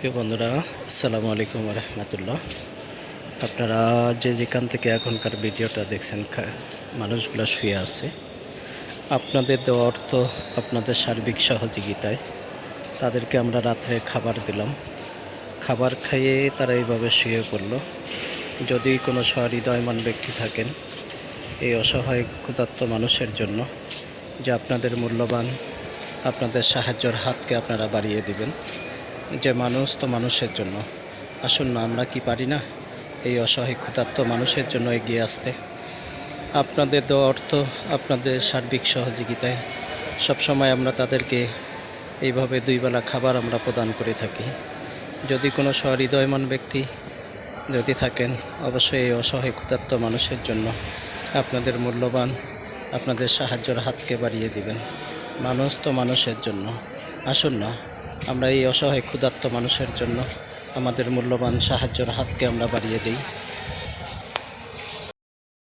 প্রিয় বন্ধুরা, আসসালামু আলাইকুম রহমতুল্লাহ আপনারা যে যেখান থেকে এখনকার ভিডিওটা দেখছেন মানুষগুলো শুয়ে আছে। আপনাদের দেওয়া অর্থ আপনাদের সার্বিক সহযোগিতায়। তাদেরকে আমরা রাত্রে খাবার দিলাম। খাবার খাইয়ে তারা এইভাবে শুয়ে পড়ল। যদি কোনো সহৃদয়মান ব্যক্তি থাকেন, এই অসহায় ক্ষুধার্ত মানুষের জন্য যে আপনাদের মূল্যবান, আপনাদের সাহায্যের হাতকে আপনারা বাড়িয়ে দিবেন। যে মানুষ তো মানুষের জন্য। আসুন না, আমরা কি পারি না? এই অসহায় ক্ষুধার্ত মানুষের জন্য এগিয়ে আসতে। আপনাদের দেওয়া অর্থ, আপনাদের সার্বিক সহযোগিতায়। সবসময় আমরা তাদেরকে এইভাবে দুইবেলা খাবার আমরা প্রদান করে থাকি। যদি কোনো সহৃদয়মান ব্যক্তি যদি থাকেন, অবশ্যই এই অসহায় ক্ষুধার্ত মানুষের জন্য আপনাদের মূল্যবান, আপনাদের সাহায্যের হাতকে বাড়িয়ে দিবেন। মানুষ তো মানুষের জন্য। আসুন না আমরা এই অসহায় ক্ষুধার্ত মানুষের জন্য আমাদের মূল্যবান সাহায্যের হাতকে আমরা বাড়িয়ে দিই।